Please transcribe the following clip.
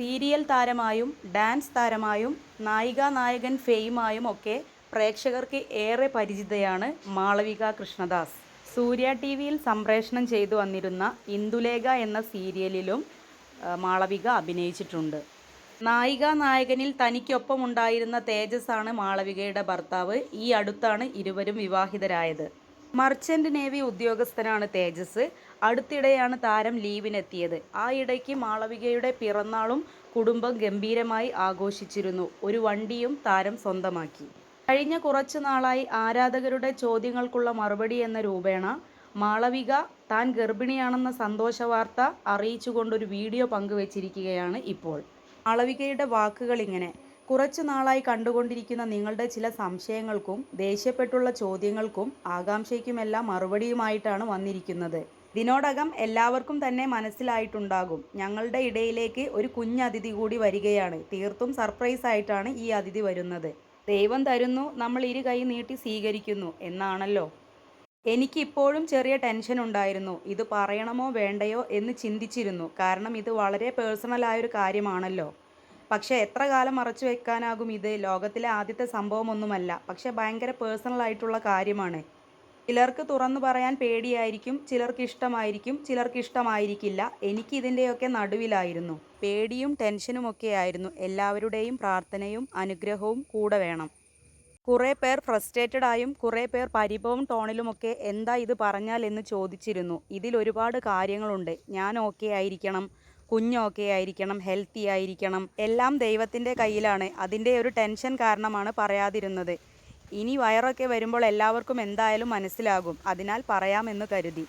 Serial താരമായും dance താരമായും നായികാ നായകൻ ഫെയിമായും ഒക്കെ പ്രേക്ഷകർക്ക് ഏറെ പരിചിതയാണ് മാളവിക കൃഷ്ണദാസ്. സൂര്യ ടി വിയിൽ സംപ്രേഷണം ചെയ്തു വന്നിരുന്ന ഇന്ദുലേഖ എന്ന സീരിയലിലും മാളവിക അഭിനയിച്ചിട്ടുണ്ട്. നായിക നായകനിൽ തനിക്കൊപ്പമുണ്ടായിരുന്ന ആണ് മാളവികയുടെ ഭർത്താവ്. ഈ അടുത്താണ് ഇരുവരും വിവാഹിതരായത്. മർച്ചന്റ് നേവി ഉദ്യോഗസ്ഥനാണ് തേജസ്. അടുത്തിടെയാണ് താരം ലീവിനെത്തിയത്. ആ ഇടയ്ക്ക് മാളവികയുടെ പിറന്നാളും കുടുംബം ഗംഭീരമായി ആഘോഷിച്ചിരുന്നു. ഒരു വണ്ടിയും താരം സ്വന്തമാക്കി. കഴിഞ്ഞ കുറച്ചു നാളായി ആരാധകരുടെ ചോദ്യങ്ങൾക്കുള്ള മറുപടി എന്ന രൂപേണ മാളവിക താൻ ഗർഭിണിയാണെന്ന സന്തോഷ വാർത്ത അറിയിച്ചുകൊണ്ടൊരു വീഡിയോ പങ്കുവച്ചിരിക്കുകയാണ് ഇപ്പോൾ. മാളവികയുടെ വാക്കുകൾ ഇങ്ങനെ കുറച്ചു നാളായി കണ്ടുകൊണ്ടിരിക്കുന്ന നിങ്ങളുടെ ചില സംശയങ്ങൾക്കും ദേഷ്യപ്പെട്ടുള്ള ചോദ്യങ്ങൾക്കും ആകാംക്ഷയ്ക്കുമെല്ലാം മറുപടിയുമായിട്ടാണ് വന്നിരിക്കുന്നത്. ഇതിനോടകം എല്ലാവർക്കും തന്നെ മനസ്സിലായിട്ടുണ്ടാകും. ഞങ്ങളുടെ ഇടയിലേക്ക് ഒരു കുഞ്ഞതിഥി കൂടി വരികയാണ്. തീർത്തും സർപ്രൈസ് ആയിട്ടാണ് ഈ അതിഥി വരുന്നത്. ദൈവം തരുന്നു നമ്മൾ ഇരു കൈ നീട്ടി സ്വീകരിക്കുന്നു എന്നാണല്ലോ. എനിക്കിപ്പോഴും ചെറിയ ടെൻഷൻ ഉണ്ടായിരുന്നു. ഇത് പറയണമോ വേണ്ടയോ എന്ന് ചിന്തിച്ചിരുന്നു. കാരണം ഇത് വളരെ പേഴ്സണൽ ആയൊരു കാര്യമാണല്ലോ. പക്ഷേ എത്ര കാലം മറച്ചു വെക്കാനാകും ഇത്? ലോകത്തിലെ ആദ്യത്തെ സംഭവമൊന്നുമല്ല. പക്ഷേ ഭയങ്കര പേഴ്സണൽ ആയിട്ടുള്ള കാര്യമാണ്. ചിലർക്ക് തുറന്നു പറയാൻ പേടിയായിരിക്കും ചിലർക്ക് ഇഷ്ടമായിരിക്കും ചിലർക്ക് ഇഷ്ടമായിരിക്കില്ല. എനിക്ക് ഇതിന്റെയൊക്കെ നടുവിലായിരുന്നു. പേടിയും ടെൻഷനും ഒക്കെ ആയിരുന്നു. എല്ലാവരുടെയും പ്രാർത്ഥനയും അനുഗ്രഹവും കൂടെ വേണം. കുറേ പേർ ഫ്രസ്ട്രേറ്റഡ് ആയും കുറേ പേർ പരിഭവം ടോണിലുമൊക്കെ എന്താ ഇത് പറഞ്ഞാൽ എന്ന് ചോദിച്ചിരുന്നു. ഇതിൽ ഒരുപാട് കാര്യങ്ങളുണ്ട്. ഞാൻ ഓക്കെ ആയിരിക്കണം. കുഞ്ഞ് ഓക്കെ ആയിരിക്കണം ഹെൽത്തി ആയിരിക്കണം. എല്ലാം ദൈവത്തിന്റെ കയ്യിലാണ്. അതിന്റെ ഒരു ടെൻഷൻ കാരണമാണ് പറയാതിരുന്നത്. ഇനി വയറൊക്കെ വരുമ്പോൾ എല്ലാവർക്കും എന്തായാലും മനസ്സിലാകും. അതിനാൽ പറയാമെന്ന് കരുതി.